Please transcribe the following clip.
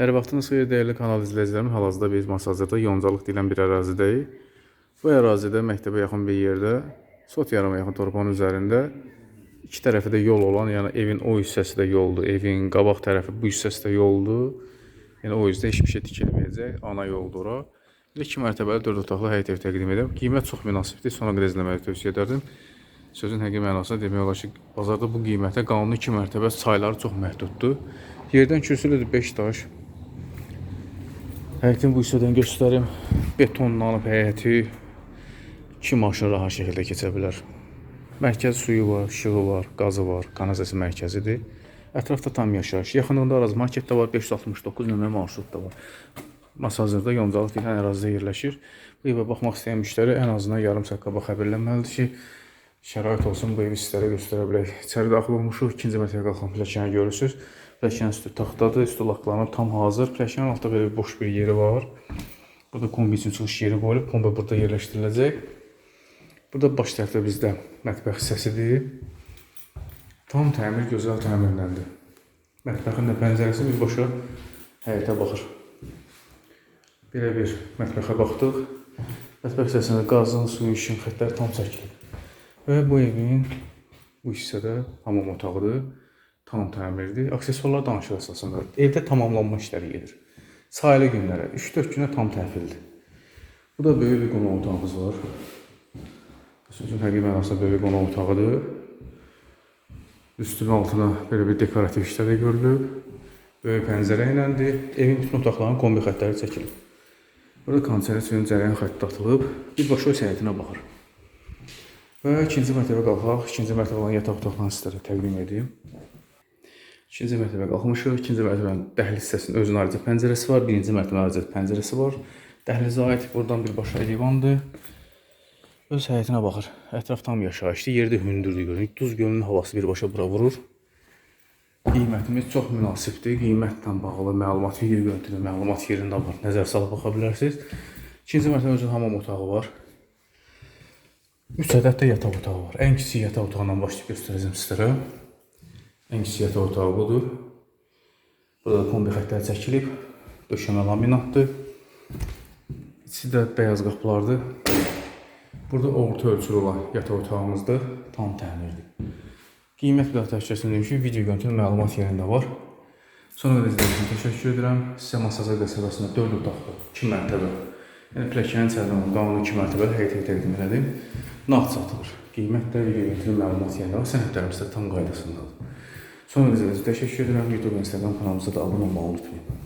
Hər vaxtınız xeyir dəyərli kanal izləyicilərimiz. Hal-hazırda biz Masazırda Yoncalıq deyilən bir ərazidəyik. Bu ərazidə məktəbə yaxın bir yerdə, sot yarıma yaxın torpağın üzərində iki tərəfi də yol olan, yəni evin o hissəsi də yoldur, evin qabaq tərəfi bu hissəsi də yoldur. Yəni o yüzden heç bir şey tikilməyəcək, ana yoldur ora. Bir iki mərtəbəli dörd otaqlı həyət ev təqdim edirəm. Qiymət çox münasibdir, sonra qədər izləməyi tövsiyə edərdim. Sözün həqiqi mənasında demək olar ki, bazarda bu qiymətə qanuni iki mərtəbə sayları çox məhduddur. Yerdən kürsülüdür 5 daş. Həyətin bu hissədən göstərim. Betonlanıb həyəti iki maşın rahat şəkildə keçə bilər. Mərkəz suyu var, işığı var, qazı var, kanalizasiya mərkəzidir. Ətrafda tam yaşayış. Yaxınlığında Araz market də var, 569 nömrə marşrut da var. Masazırda Yoncalıq deyilən ərazidə yerləşir. Bu evə baxmaq istəyən müştəri ən azından yarım saat qabaq xəbərlənməlidir ki, şərait olsun bu evi sizlərə göstərə bilək. İçəri daxil olmuşuq, ikinci mərtəbəyə qalxan pilləkəni görürsüz. Pilləkənin üstü taxtadır, üstü laklanıb tam hazır. Pilləkənin altında belə bir boş bir yeri var. Burada kombi üçün çıxış yeri qoyulub, kombi burada yerləşdiriləcək. Burada baş tərəfdə bizdə mətbəx hissəsidir. Tam təmir, gözəl təmirləndi. Mətbəxin də pəncərəsi birbaşa həyətə baxır. Belə bir mətbəxə baxdıq. Mətbəx hissəsində qazın, suyun, işin xəttləri tam çəkilib. Və bu evin bu hissədə hamam otağıdır. Tam təmirdir. Aksesuarlar danışıq əsasında. Evdə tamamlanma işləri gedir. Sayılı günlərə, 3-4 günə tam təhvildir. Bu da böyük bir qonaq otağımız var. Sözün həqiqi mənasında böyük qonaq otağıdır. Üstünün altına belə bir dekorativ işlər də görülüb. Böyük pəncərə iləndir. Evin bütün otaqlarının kombi xəttləri çəkilib. Burada kondisioner suyun cərəyan xətti atılıb. Birbaşa öz həyətinə baxır. Və ikinci mərtəbə qalxaq. İkinci mərtəbə olan yataq otaqlarını sizlərə təqdim edeyim. İkinci mərtəbə qalxmışıq. İkinci mərtəbənin dəhliz hissəsinin özünün ayrıca pəncərəsi var. Birinci mərtəbənin ayrıca pəncərəsi var. Dəhlizə aid buradan birbaşa eyvandır. Öz həyətinə baxır. Ətraf tam yaşayışlı. Yerdə hündürdür görünür. Duz gölünün havası birbaşa bura vurur. Qiymətimiz çox münasibdir. Qiymətlə bağlı məlumat, video görüntülü məlumat yerində var. Nəzər salıb baxa bilərsiniz. İkinci mərtəbə özünün hamam otağı var. 3 ədəd də yataq otağı var. Ən kiçik yataq otağından başlayıb göstərəcəm sizlərə. Ən kiçik yataq otağı budur. Burada da kombi xəttləri çəkilib. Döşəmə laminatdır. İçi də beyaz qapılardır. Burada orta ölçülü olan yataq otağımızdır. Tam təmirdir. Qiymət bir təşkiləsində demişik, video görüntülü məlumat yerində var. Sonra da izlədiyiniz üçün təşəkkür edirəm. Sizə Masaza qəsəbəsində 4 otaqlı, 2 mərtəbə. Yəni pilləkənin olan qanuni 2 mərtəbəli həyət evi təqdim elədim. Nağd satılır. Qiymət də video görüntülü məlumat yerində var. Sənədlərimiz də tam qaydasındadır. İzlədiyiniz üçün təşəkkür edirəm. YouTube və Instagram kanalımıza da abunə olmağı unutmayın.